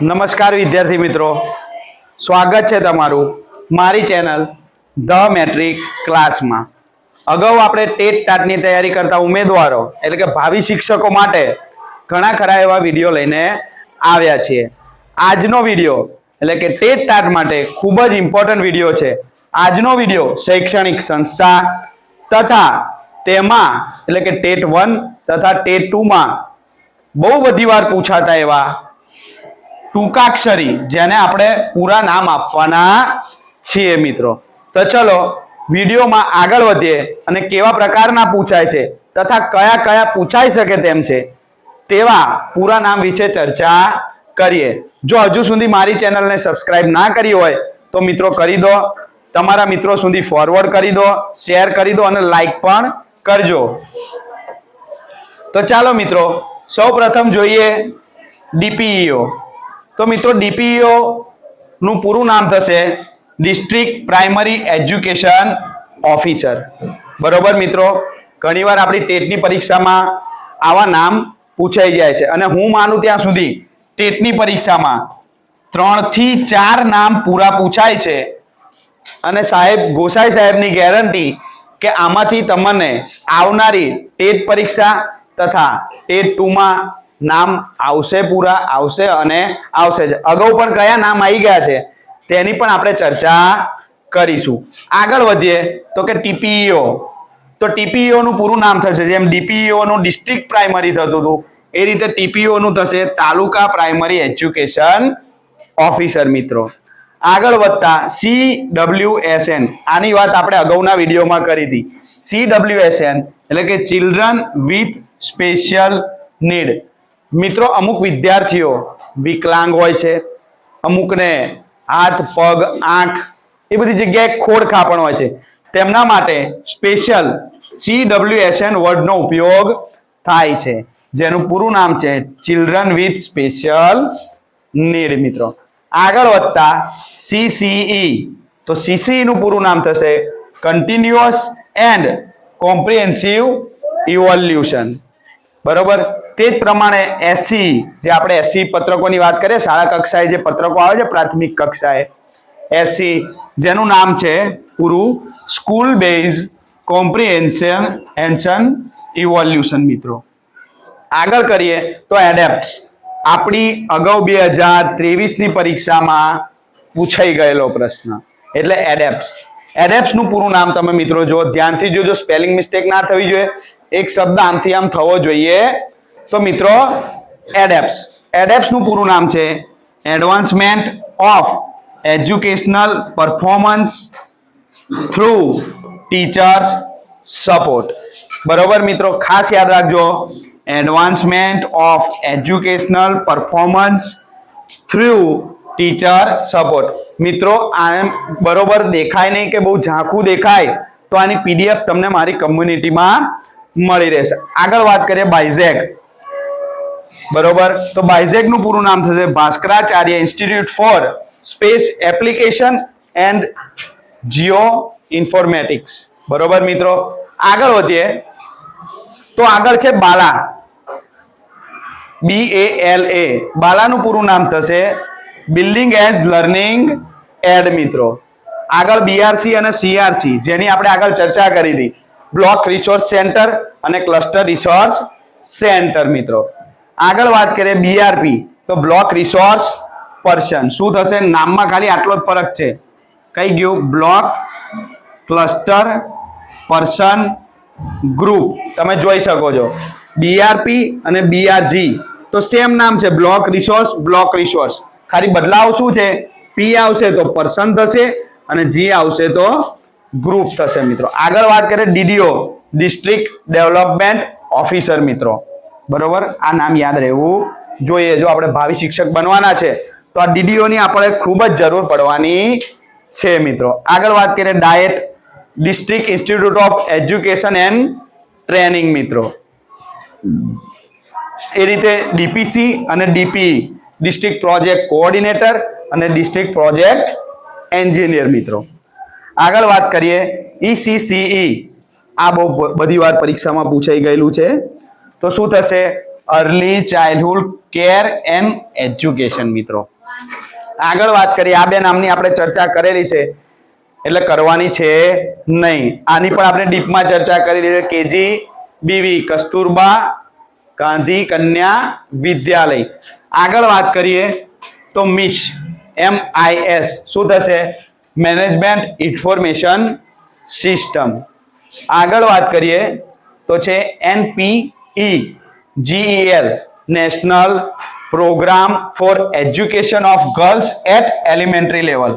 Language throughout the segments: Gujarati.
નમસ્કાર વિદ્યાર્થી મિત્રો. સ્વાગત છે તમારું મારી ચેનલ ધ મેટ્રિક ક્લાસમાં. અગાઉ આપણે ટેટ ટાટની તૈયારી કરતા ઉમેદવારો, એટલે કે ભાવિ શિક્ષકો માટે ઘણા ખરા એવા વીડિયો લઈને આવ્યા છીએ. આજનો વીડિયો, એટલે કે ટેટ ટાટ માટે ખૂબ જ ઇમ્પોર્ટન્ટ વીડિયો છે. આજનો વીડિયો શૈક્ષણિક સંસ્થા તથા તેમાં, એટલે કે ટેટ વન તથા ટેટ ટુમાં બહુ બધી વાર પૂછાતા એવા ટૂંકાક્ષરી, જેને આપણે પૂરા નામ આપવાના છીએ મિત્રો. તો ચલો, વિડીયોમાં આગળ વધીએ અને કેવા પ્રકારના પૂછાય છે, તથા કયા કયા પૂછાઈ શકે તેમ છે, તેવા પૂરા નામ વિશે ચર્ચા કરીએ. જો હજુ સુધી મારી ચેનલને સબસ્ક્રાઇબ ના કરી હોય, તો મિત્રો કરી દો. તમારા મિત્રો સુધી ફોરવર્ડ કરી દો શેર કરી દો અને લાઈક પણ કરજો. તો ચાલો મિત્રો સૌ પ્રથમ જોઈએ ડીપીઈઓ તો મિત્રો ડીપીઓ નું પૂરું નામ થશે ડિસ્ટ્રિક્ટ પ્રાઇમરી એજ્યુકેશન ઓફિસર બરોબર મિત્રો? ઘણીવાર આપણી ટેટની પરીક્ષામાં આવા નામ પૂછાઈ જાય છે. અને હું માનું ત્યાં સુધી ટેટની પરીક્ષામાં ત્રણથી ચાર નામ પૂરા પૂછાય છે. અને સાહેબ, ગોસાઈ સાહેબની ગેરંટી કે આમાંથી તમને આવનારી ટેટ પરીક્ષા તથા ટેટ ટુમાં નામ આવશે પૂરા, આવશે અને આવશે જ. અગાઉ પણ કયા નામ આવી ગયા છે? તેની પણ આપણે ચર્ચા કરીશું. આગળ વધીએ, તો કે ટીપીઈઓ તો ટીપીઓનું પૂરું નામ થશે. જેમ ડીપીઓનું ડિસ્ટ્રિક્ટ પ્રાઇમરી થતું હતું, એ રીતે ટીપીઓ નું થશે તાલુકા પ્રાઇમરી એજ્યુકેશન ઓફિસર, મિત્રો. આગળ વધતા સી ડબલ્યુ એસ એન. આની વાત આપણે અગાઉના વિડીયોમાં કરી હતી. સી ડબલ્યુ એસ એન, એટલે કે ચિલ્ડ્રન વિથ સ્પેશિયલ નીડ. મિત્રો, અમુક વિદ્યાર્થીઓ વિકલાંગ હોય છે, અમુકને હાથ, પગ, આંખ એ બધી જગ્યાએ ખોડખા પણ હોય છે. તેમના માટે special C W S N વર્ડનો ઉપયોગ થાય છે, જેનું પૂરું નામ છે ચિલ્ડ્રન વિથ સ્પેશિયલ નીડ મિત્રો. આગળ વધતા સીસીઈ તો સીસીઈનું પૂરું નામ થશે કન્ટિન્યુઅસ એન્ડ કોમ્પ્રિહેન્સિવ ઇવોલ્યુશન બરોબર? તે જ પ્રમાણે એસી જે આપણે એસી પત્રકોની વાત કરીએ, શાળા કક્ષાએ જે પત્રકો આવે છે, પ્રાથમિક કક્ષાએ. એસસી જેનું નામ છે પૂરું સ્કૂલ બેઝ કોમ્પ્રિહેન્શન એન્શન ઇવોલ્યુશન, મિત્રો. આગળ કરીએ તો એડેપ્ટ આપણી અગાઉ બે હજાર ત્રેવીસની પરીક્ષામાં પૂછાઈ ગયેલો પ્રશ્ન, એટલે એડેપ્ટ એડેપ્ટનું પૂરું નામ તમે મિત્રો જો ધ્યાનથી જોજો, સ્પેલિંગ મિસ્ટેક ના થવી જોઈએ. એક શબ્દ આમથી આમ થવો જોઈએ. તો મિત્રો એડેપ્સ એડેપ્સનું પૂરું નામ છે advancement of educational performance through teachers support બરોબર મિત્રો, ખાસ યાદ રાખજો. Advancement of educational performance through teacher support મિત્રો, આ બરોબર દેખાય નહીં કે બહુ ઝાંખું દેખાય, તો આની પીડીએફ તમને મારી કમ્યુનિટીમાં મળી રહેશે. આગળ વાત કરીએ બાયઝેક બરોબર? તો બાયઝેકનું પૂરું નામ થશે Bhaskaracharya institute for space application and geo informatics બરોબર મિત્રો? આગળ વધીએ. તો આગળ છે બાલા. બી એ એલ એ બાલાનું પૂરું નામ થશે બિલ્ડિંગ એઝ લર્નિંગ એડ મિત્રો. આગળ બીઆરસી અને સીઆરસી જેની આપણે આગળ ચર્ચા કરી હતી બ્લોક રિસોર્સ સેન્ટર અને ક્લસ્ટર રિસોર્સ સેન્ટર મિત્રો. આગળ વાત કરીએ બીઆરપી તો બ્લોક રિસોર્સ પર્સન શું થશે? નામમાં ખાલી આટલો જ ફરક છે. કઈ ગયું? બ્લોક ક્લસ્ટર પર્સન ગ્રુપ તમે જોઈ શકો છો. બીઆરપી અને બીઆરજી તો સેમ નામ છે. બ્લોક રિસોર્સ બ્લોક રિસોર્સ ખાલી બદલાવ શું છે? પી આવશે તો પર્સન થશે અને જી આવશે તો ગ્રુપ થશે મિત્રો. આગળ વાત કરીએ ડીડીઓ ડિસ્ટ્રિક્ટ ડેવલપમેન્ટ ઓફિસર મિત્રો. બરોબર? આ નામ યાદ રહેવું જોઈએ. જો આપણે ભાવિ શિક્ષક બનવાના છે, તો આ ડીડીઓની આપણે ખૂબ જ જરૂર પડવાની છે મિત્રો. આગળ વાત કરીએ DIET district institute of education and training મિત્રો. એ રીતે ડીપીસી અને ડીપી ડિસ્ટ્રિક્ટ પ્રોજેક્ટ કોઓર્ડિનેટર અને ડિસ્ટ્રિક્ટ પ્રોજેક્ટ એન્જિનિયર મિત્રો. આગળ વાત કરીએ ઈસીસીઈ આ બહુ બધી વાર પરીક્ષામાં પૂછાઈ ગયેલું છે. તો શું થશે? Early childhood care and education મિત્રો. આગળ વાત કરીએ. આ બે નામની આપણે ચર્ચા કરેલી છે. એટલે કરવાની છે નહીં. આની પણ આપણે ડીપમાં ચર્ચા કરી છે. કેજી, બીવી, કસ્તુરબા, ગાંધી કન્યા વિદ્યાલય. આગળ વાત કરીએ તો મિશ, એમ આઈ એસ. શું થશે? Management information system. આગળ વાત કરીએ તો છે NPE GEL national programme for education of girls at elementary level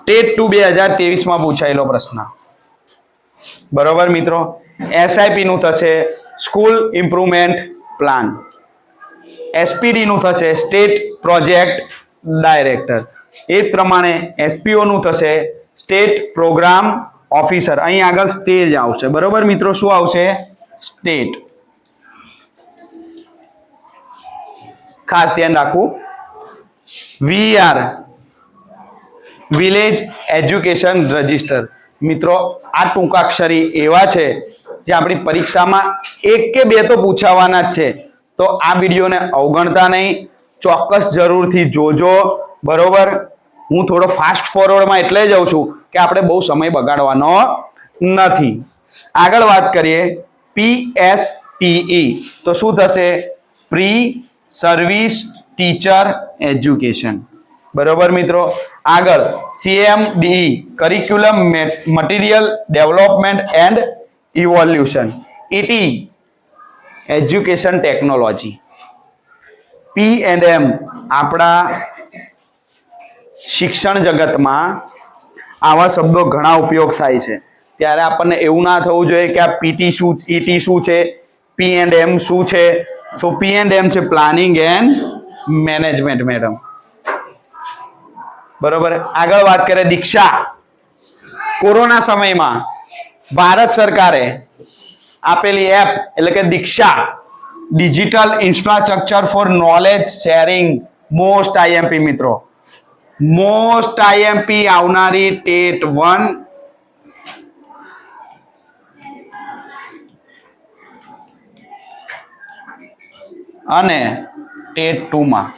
TET two બે હજાર ત્રેવીસમાં પૂછાયેલો પ્રશ્ન. બરોબર મિત્રો? એસઆઈપી નું થશે સ્કૂલ ઇમ્પ્રુવમેન્ટ પ્લાન એસપીડી નું થશે સ્ટેટ પ્રોજેક્ટ ડાયરેક્ટર એ જ પ્રમાણે એસપીઓ નું થશે સ્ટેટ પ્રોગ્રામ ઓફિસર. અહીં આગળ સ્ટેજ આવશે. બરોબર મિત્રો? શું આવશે? સ્ટેટ. ખાસ ધ્યાન રાખવું. VR village education register. મિત્રો, આ ટૂંકાક્ષરી એવા છે જે આપણી પરીક્ષામાં એક કે બે તો પૂછાવાના જ છે. તો આ વિડીયોને અવગણતા નહીં. ચોક્કસ જરૂરથી જોજો. બરોબર? હું થોડો ફાસ્ટ ફોરવર્ડમાં એટલે જાઉં છું કે આપણે બહુ સમય બગાડવાનો નથી. આગળ વાત કરીએ પી એસ ટીઈ તો શું થશે? પ્રી સર્વિસ ટીચર એજ્યુકેશન બરોબર મિત્રો? આગળ CMD curriculum material development and evolution ET education technology P and M આપણા શિક્ષણ જગતમાં આવા શબ્દો ઘણા ઉપયોગ થાય છે. ત્યારે આપણને એવું ના થવું જોઈએ કે આ પીટી શું ઈટી શું છે, પી એન્ડ એમ શું છે? તો પી એન્ડ એમ છે પ્લાનિંગ એન્ડ મેનેજમેન્ટ, મેડમ. બરોબર? આગળ વાત કરીએ દીક્ષા. કોરોના સમયમાં ભારત સરકારે આપેલી એપ એટલે કે Diksha, digital infrastructure for knowledge sharing, most IMP મિત્રો. મોસ્ટ આઈએમપી આવનારી ટેટ વન. અને ટેટ ટુમાં.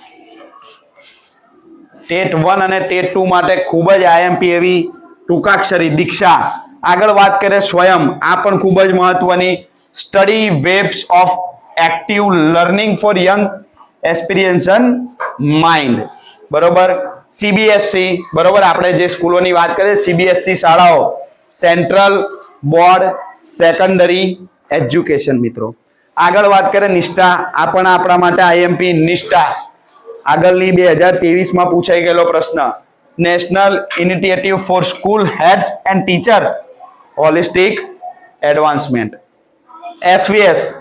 ટેટ વન અને ટેટ ટુ માટે ખૂબ જ આઈએમપી એવી ટૂંકાક્ષરી દીક્ષા. આગળ વાત કરીએ સ્વયં. આ પણ ખૂબ જ મહત્વની. Study webs of active learning for young experience mind બરોબર? સીબીએસસી બરોબર? આપણે જે સ્કૂલોની વાત કરીએ સીબીએસસી શાળાઓ, સેન્ટ્રલ બોર્ડ, સેકન્ડરી એજ્યુકેશન, મિત્રો. આગળ વાત કરીએ નિષ્ઠા. આ પણ આપણા માટે આઈએમપી નિષ્ઠા. આગળની બે હજાર ત્રેવીસમાં પૂછાઈ ગયેલો પ્રશ્ન. National initiative for school heads and teacher holistic advancement. SVS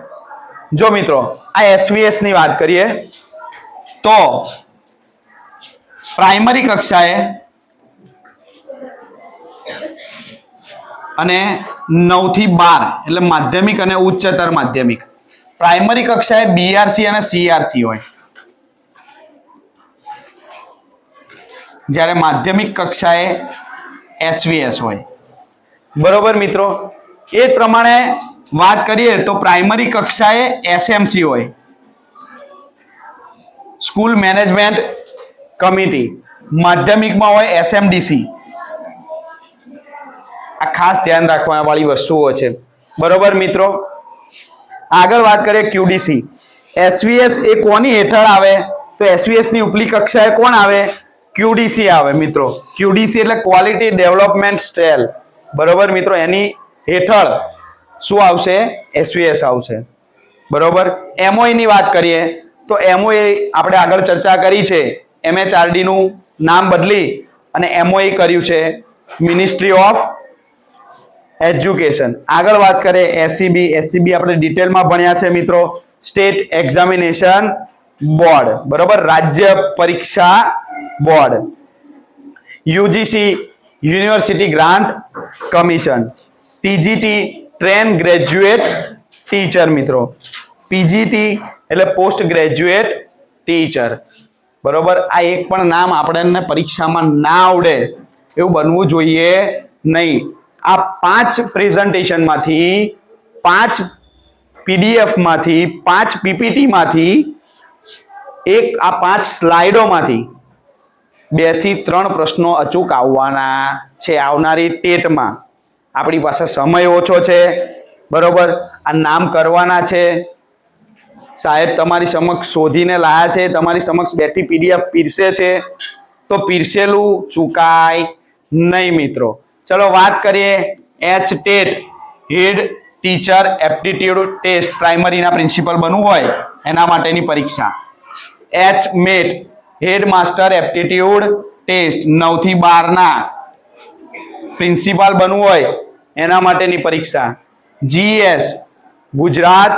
જો મિત્રો, આ એસવીએસની વાત કરીએ, તો પ્રાઇમરી કક્ષાએ અને નવથી બાર, એટલે માધ્યમિક અને ઉચ્ચતર માધ્યમિક. પ્રાઇમરી કક્ષાએ બીઆરસી અને સીઆરસી હોય. જ્યારે માધ્યમિક કક્ષાએ એસવીએસ હોય. બરોબર મિત્રો? એ પ્રમાણે વાત કરીએ તો પ્રાઇમરી કક્ષાએ એસએમસી હોય. School management committee. માધ્યમિકમાં હોય એસએમડીસી. આ ખાસ ધ્યાન રાખવા વાળી વસ્તુઓ છે. બરોબર મિત્રો? આગળ વાત કરીએ ક્યુડીસી. એસવીએસ એ કોની હેઠળ આવે? તો એસવીએસની ઉપલી કક્ષાએ કોણ આવે? ક્યુડીસી આવે મિત્રો. ક્યુડીસી એટલે ક્વોલિટી ડેવલપમેન્ટ સ્ટેલ બરોબર મિત્રો? એની હેઠળ શું આવશે? એસવીએસ આવશે. બરોબર? એમઓ ની વાત કરીએ. તો એમઓએ આપણે આગળ ચર્ચા કરી છે. એમએચઆરડી નું નામ બદલી અને એમઓઈ કર્યું છે મિનિસ્ટ્રી ઓફ એજ્યુકેશન આગળ વાત કરીએ એસસીબી એસસીબી આપણે ડિટેલમાં ભણ્યા છે મિત્રો. સ્ટેટ એક્ઝામિનેશન બોર્ડ બરોબર? રાજ્ય પરીક્ષા board. UGC university grant commission. TGT train graduate teacher મિત્રો. પીજીટી એટલે પોસ્ટ ગ્રેજ્યુએટ ટીચર. બરોબર? આ એક પણ નામ આપણને પરીક્ષામાં ના આવડે, એવું બનવું જોઈએ નહીં. આ પાંચ પ્રેઝન્ટેશનમાંથી, પાંચ પીડીએફમાંથી, પાંચ પીપીટીમાંથી, એક આ પાંચ સ્લાઇડોમાંથી બેથી ત્રણ પ્રશ્નો અચૂક આવવાના છે આવનારી ટેટમાં. આપણી પાસે સમય ઓછો છે, બરોબર? આ નામ કરવાના છે. સાહેબ, તમારી સમક્ષ શોધીને લાયા છે, તમારી સમક્ષ બેઠી પીડીએફ પીરસે છે. તો પીરસેલું ચૂકાય નહીં મિત્રો. ચલો વાત કરીએ H TET head teacher aptitude test પ્રાઇમરીના principal બનવું હોય એના માટેની પરીક્ષા. H MAT head master aptitude test નવથી બારના પ્રિન્સિપાલ બનવું હોય એના માટેની પરીક્ષા. જીએસ ગુજરાત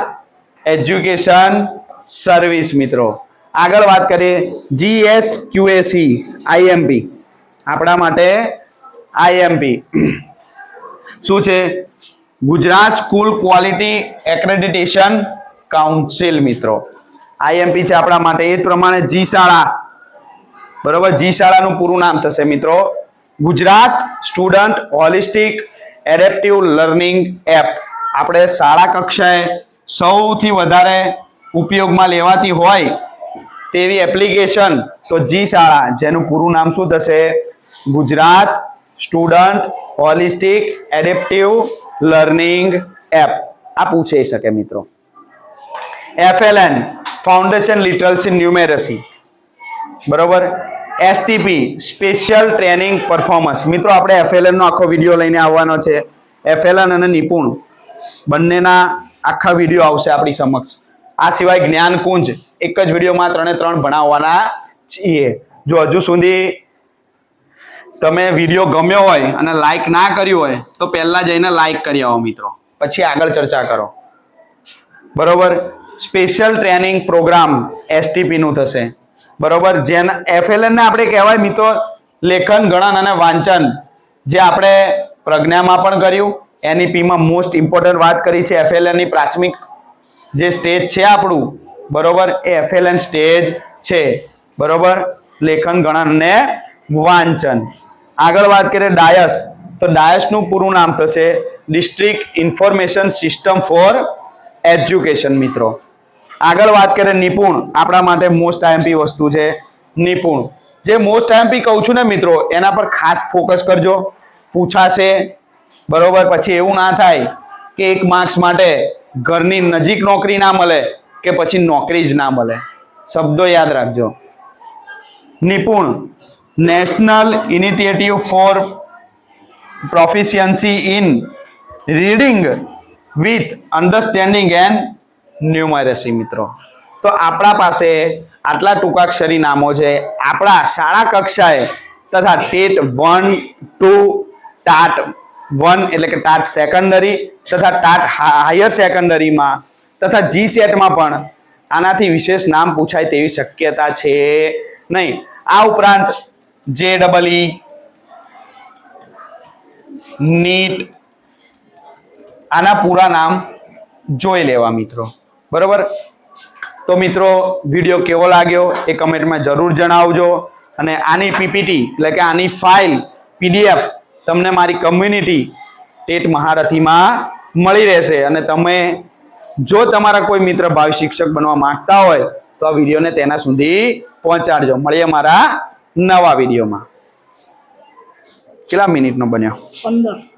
એજ્યુકેશન સર્વિસ મિત્રો. આગળ વાત કરીએ જીએસ ક્યુએસી આઈએમપી આપણા માટે આઈએમપી શું છે? Gujarat school quality accreditation council, મિત્રો. આઈએમપી છે આપણા માટે. એ પ્રમાણે જી શાળા. બરોબર? જી શાળાનું પૂરું નામ થશે, મિત્રો. Gujarat student holistic adaptive learning app. આપણે શાળા કક્ષાએ સૌથી વધારે ઉપયોગમાં લેવાતી હોય તેવી એપ્લિકેશન તો જી શાળા, જેનું પૂરું નામ શું થશે? Gujarat student holistic adaptive learning app. આ પૂછાઈ શકે મિત્રો. FLN, foundation literacy numeracy. બરોબર? STP, special training performance. મિત્રો, આપણે એફએલએનનો આખો વીડિયો લઈને આવવાનો છે. એફએલએન અને નિપુણ બંનેના આખા વીડિયો આવશે આપણી સમક્ષ. આ સિવાય જ્ઞાન કુંજ એક જ વિડીયોમાં ત્રણે ત્રણ ભણાવવાના છીએ. જો હજુ સુધી તમે વીડિયો ગમ્યો હોય અને લાઈક ના કર્યું હોય, તો પહેલા જઈને લાઈક કરી આવો મિત્રો. પછી આગળ ચર્ચા કરો. બરોબર? સ્પેશિયલ ટ્રેનિંગ પ્રોગ્રામ એસટીપીનું થશે. બરોબર? જેને એફએલએનને આપણે કહેવાય મિત્રો લેખન, ગણન અને વાંચન, જે આપણે પ્રજ્ઞામાં પણ કર્યું NEP માં મોસ્ટ ઇમ્પોર્ટન્ટ વાત કરી છે એફએલએનની પ્રાથમિક જે સ્ટેજ છે આપણું, બરોબર? એ એફએલએન સ્ટેજ છે. બરોબર? લેખન, ગણન ને વાંચન. આગળ વાત કરીએ ડાયસ. તો ડાયસનું પૂરું નામ થશે district information system for education મિત્રો. આગળ વાત કરીએ નિપુણ. આપણા માટે મોસ્ટ આઈએમપી વસ્તુ છે નિપુણ. જે મોસ્ટ આઈએમપી કહું છું ને, મિત્રો, એના પર ખાસ ફોકસ કરજો. પૂછાશે બરોબર, પછી એવું ના થાય કે એક માર્ક્સ માટે ઘરની નજીક નોકરી ના મળે કે પછી નોકરી જ ના મળે. શબ્દો યાદ રાખજો. NIPUN national initiative for proficiency in reading with understanding and numeracy, મિત્રો. તો આપણા પાસે આટલા ટૂંકાક્ષરી નામો છે. આપણા શાળા કક્ષાએ તથા TET one, two, TAT one એટલે કે ટાટ સેકન્ડરી તથા ટાટ હાયર સેકન્ડરીમાં તથા જી સેટમાં પણ આનાથી વિશેષ નામ પૂછાય તેવી શક્યતા છે નહીં. આ ઉપરાંત જે ડબલ ઈ નીટ આના પૂરા નામ જોઈ લેવા મિત્રો. બરોબર? તો મિત્રો વીડિયો કેવો લાગ્યો એ કમેન્ટમાં જરૂર જણાવજો અને આની પીપીટી એટલે કે આની ફાઇલ પીડીએફ તમને મારી કમ્યુનિટી ટેટ મહારથીમાં મળી રહેશે. અને તમે જો તમારા કોઈ મિત્ર ભાવિ શિક્ષક બનવા માંગતા હોય, તો આ વિડીયોને તેના સુધી પહોંચાડજો. મળીએ મારા નવા વિડીયોમાં. કેટલા મિનિટનો બન્યો? પંદર.